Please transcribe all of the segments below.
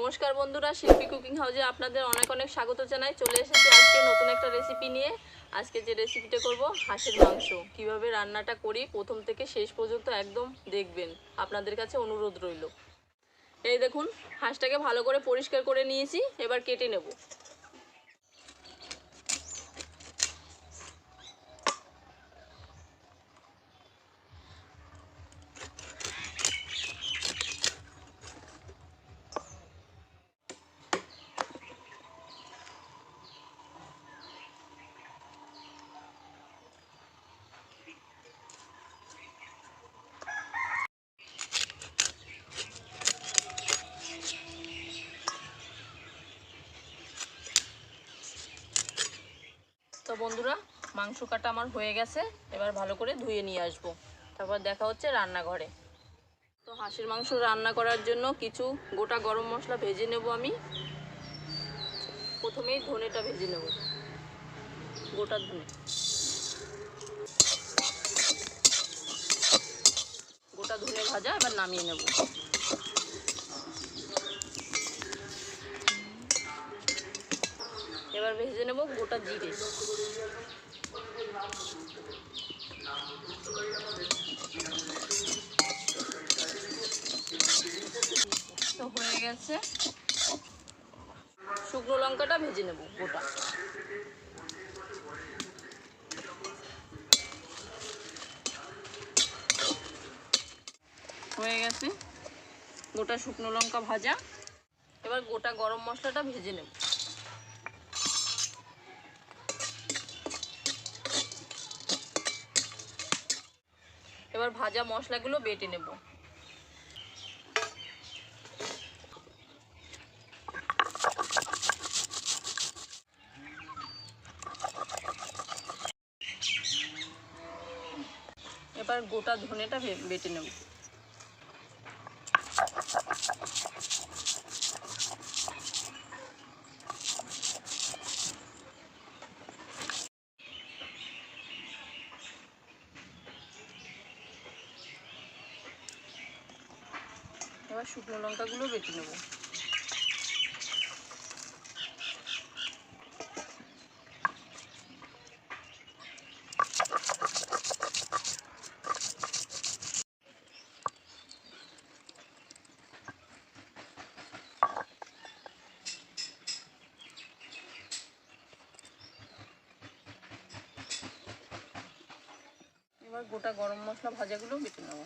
নমস্কার বন্ধুরা, শিল্পী কুকিং হাউসে আপনাদের অনেক অনেক স্বাগত জানাই। চলে এসেছি আজকে নতুন একটা রেসিপি নিয়ে। আজকে যে রেসিপিটা করব, হাঁসের মাংস। কীভাবে রান্নাটা করি, প্রথম থেকে শেষ পর্যন্ত একদম দেখবেন। আপনাদের কাছে অনুরোধ রইল। এই দেখুন, হাঁসটাকে ভালো করে পরিষ্কার করে নিয়েছি, এবার কেটে নেব। বন্ধুরা, মাংস কাটা আমার হয়ে গেছে। এবার ভালো করে ধুয়ে নিয়ে আসব। তারপর দেখা হচ্ছে রান্নাঘরে। তো হাঁসের মাংস রান্না করার জন্য কিছু গোটা গরম মশলা ভেজে নেব আমি। প্রথমেই ধনেটা ভেজে নেব। গোটা ধনে। গোটা ধনে ভাজা এবার নামিয়ে নেব। এবার ভেজে নেব গোটা জিরে। তো হয়ে গেছে। শুকনো লঙ্কাটা ভেজে নেব গোটা। হয়ে গেছে। গোটা শুকনো লঙ্কা ভাজা। এবার গোটা গরম মশলাটা ভেজে নেব। এবার ভাজা মশলাগুলো বেটে নেব। এবার গোটা ধনেটা বেটে নেব। এবার শুকনো লঙ্কাগুলো বেটে নেব। এবার গোটা গরম মশলা ভাজাগুলো বেটে নেব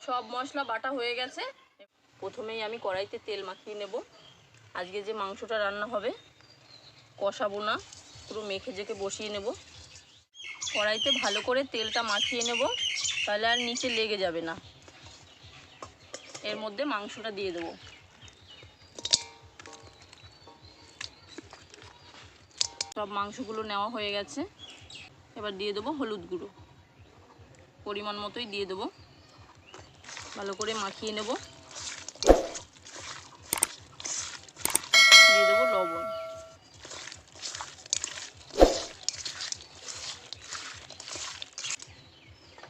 সব মশলা, বাটা হয়ে গেছে। প্রথমেই আমি কড়াইতে তেল মাখিয়ে নেব। আজকে যে মাংসটা রান্না হবে, কষাবো না, পুরো মেখে জেকে বসিয়ে নেব। কড়াইতে ভালো করে তেলটা মাখিয়ে নেব, তাহলে আর নিচে লেগে যাবে না। এর মধ্যে মাংসটা দিয়ে দেবো। সব মাংসগুলো নেওয়া হয়ে গেছে। এবার দিয়ে দেবো হলুদ গুঁড়ো। পরিমাণ মতোই দিয়ে দেবো। ভালো করে মাখিয়ে নেব। দিয়ে দেবো লবণ।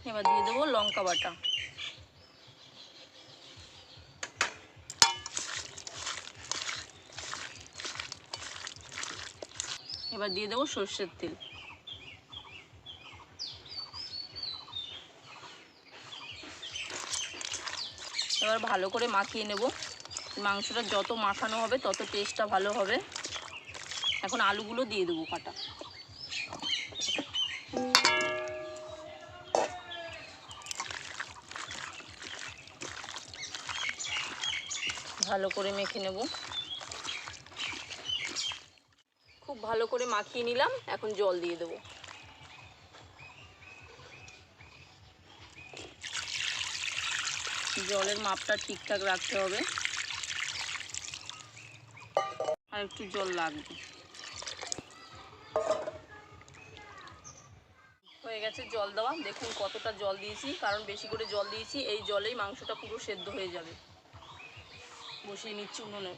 এবার দিয়ে দেবো লঙ্কা বাটা। এবার দিয়ে দেবো সর্ষের তেল। এবার ভালো করে মাখিয়ে নেব। মাংসটা যত মাখানো হবে, তত টেস্টটা ভালো হবে। এখন আলুগুলো দিয়ে দেবো কাটা। ভালো করে মেখে নেব। খুব ভালো করে মাখিয়ে নিলাম, এখন জল দিয়ে দেবো। জলের মাপটা ঠিকঠাক রাখতে হবে। আর একটু জল লাগবে। হয়ে গেছে জল দেওয়া। দেখুন কতটা জল দিয়েছি। কারণ বেশি করে জল দিয়েছি, এই জলেই মাংসটা পুরো সেদ্ধ হয়ে যাবে। বসিয়ে নিচ্ছি উনুনে।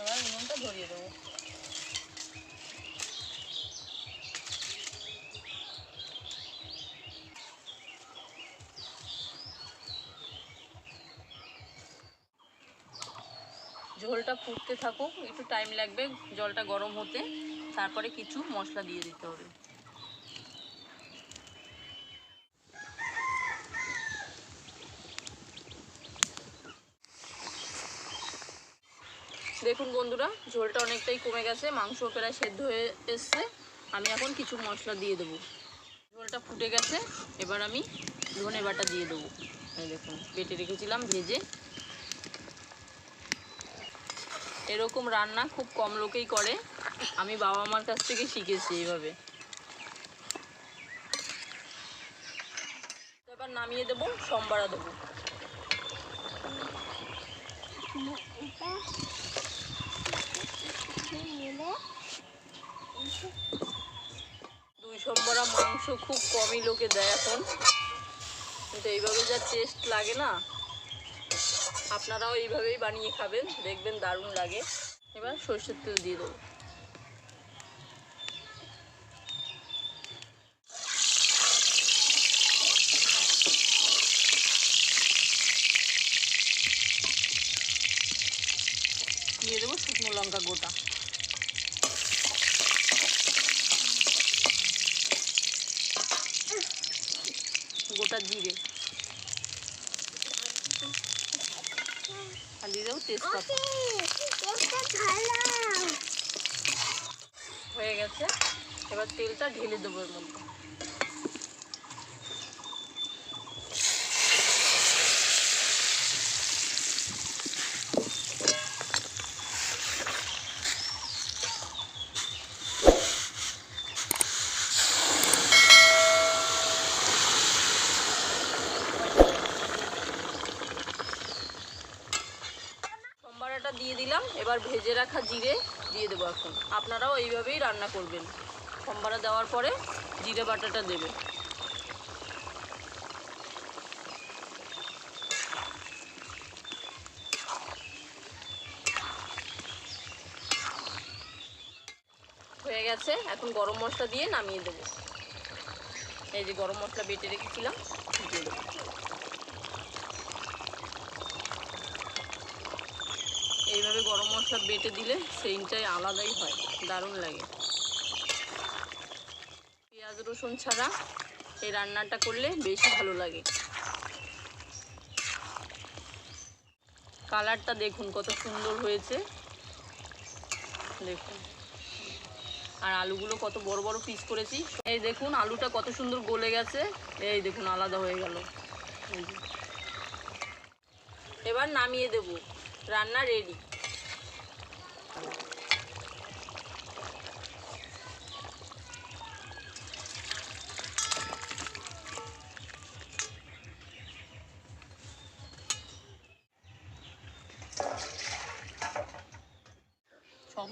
এবার উনুনটা ধরিয়ে দেবো। ঝোলটা ফুটতে থাকুক, একটু টাইম লাগবে জলটা গরম হতে। তারপরে কিছু মশলা দিয়ে দিতে হবে। দেখুন বন্ধুরা, ঝোলটা অনেকটাই কমে গেছে, মাংস প্রায় সেদ্ধ হয়ে এসছে। আমি এখন কিছু মশলা দিয়ে দেবো। ঝোলটা ফুটে গেছে, এবার আমি ধনে বাটা দিয়ে দেবো। দেখুন, বেটে রেখেছিলাম, ভেজে এরকম রান্না খুব কম লোকেই করে। আমি বাবা মার কাছ থেকে শিখেছি এইভাবে। এবার নামিয়ে দেবো, সম্বারা দেবো। দুই সম্বরা মাংস খুব কমই লোকে দেয় এখন। কিন্তু এইভাবে যা টেস্ট লাগে না আপনারাও এইভাবেই বানিয়ে খাবেন দেখবেন দারুণ লাগে। এবার সরষের তেল দিয়ে দেবো দিয়ে দেবো শুকনো লঙ্কা গোটা গোটা জিরে দিয়ে দেবো তেজপাতা হয়ে গেছে এবার তেলটা ঢেলে দেবো এর মধ্যে সম্বারাটা দিয়ে এবার ভেজে রাখা জিরে দিয়ে দেবো এখন। আপনারাও এইভাবেই রান্না করবেন। সম্বারা দেওয়ার পরে জিরে বাটাটা দেবে। হয়ে গেছে। এখন গরম মশলা দিয়ে নামিয়ে দেবো। এই যে গরম মশলা বেটে রেখেছিলাম, দিয়ে দেবো এইভাবে গরম মশলা বেটে দিলে সেইটাই আলাদাই হয়, দারুণ লাগে। পেঁয়াজ, রসুন ছাড়া এই রান্নাটা করলে বেশি ভালো লাগে। কালারটা দেখুন কত সুন্দর হয়েছে। দেখুন। আর আলুগুলো কত বড় বড় পিস করেছি। এই দেখুন, আলুটা কত সুন্দর গলে গেছে। এই দেখুন, আলাদা হয়ে গেল। এবার নামিয়ে দেব। রান্না রেডি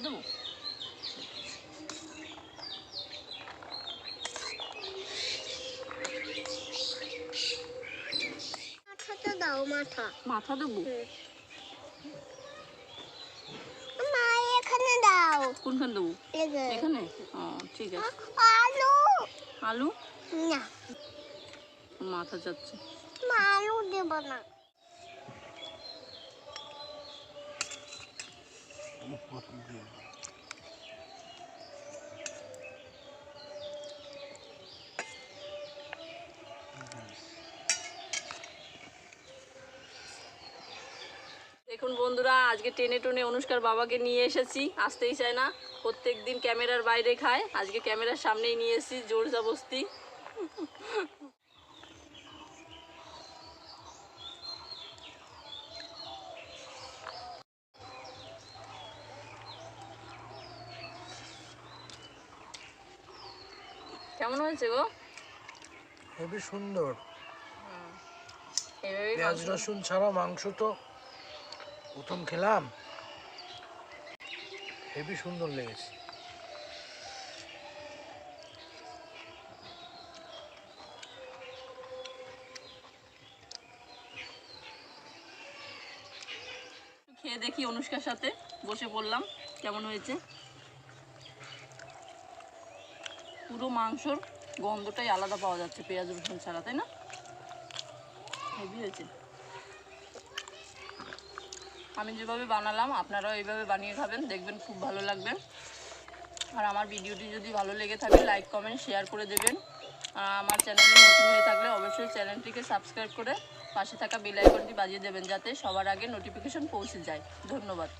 দেবো। দাও মাথা। মাথা দেবো? মা এখানে দাও। কোনখানে দেবো? এখানে। এখানে? ও ঠিক আছে। আলু। আলু? না। মাথা যাচ্ছে। মা আলু দেব না। দেখুন বন্ধুরা, আজকে টেনে টুনে অনুষ্কার বাবাকে নিয়ে এসেছি। আসতেই চায় না প্রত্যেক দিন ক্যামেরার বাইরে খায়। আজকে ক্যামেরার সামনেই নিয়ে এসেছি, জোর জবস্তি কেমন হয়েছে গো? হেবি সুন্দর। পেঁয়াজ রসুন ছাড়া মাংস তো প্রথম খেলাম। হেবি সুন্দর লেগেছে। খেয়ে দেখি অনুষ্কার সাথে বসে পড়লাম। কেমন হয়েছে? পুরো মাংসর গন্ধটাই আলাদা পাওয়া যাচ্ছে, পেঁয়াজ, রসুন ছাড়া, তাই না? হেভি হয়েছে। আমি যেভাবে বানালাম, আপনারাও এইভাবে বানিয়ে খাবেন, দেখবেন খুব ভালো লাগবে। আর আমার ভিডিওটি যদি ভালো লেগে থাকে, লাইক, কমেন্ট, শেয়ার করে দেবেন। আর আমার চ্যানেলে নতুন হয়ে থাকলে অবশ্যই চ্যানেলটিকে সাবস্ক্রাইব করে পাশে থাকা বেল আইকনটি বাজিয়ে দেবেন, যাতে সবার আগে নোটিফিকেশন পৌঁছে যায়। ধন্যবাদ।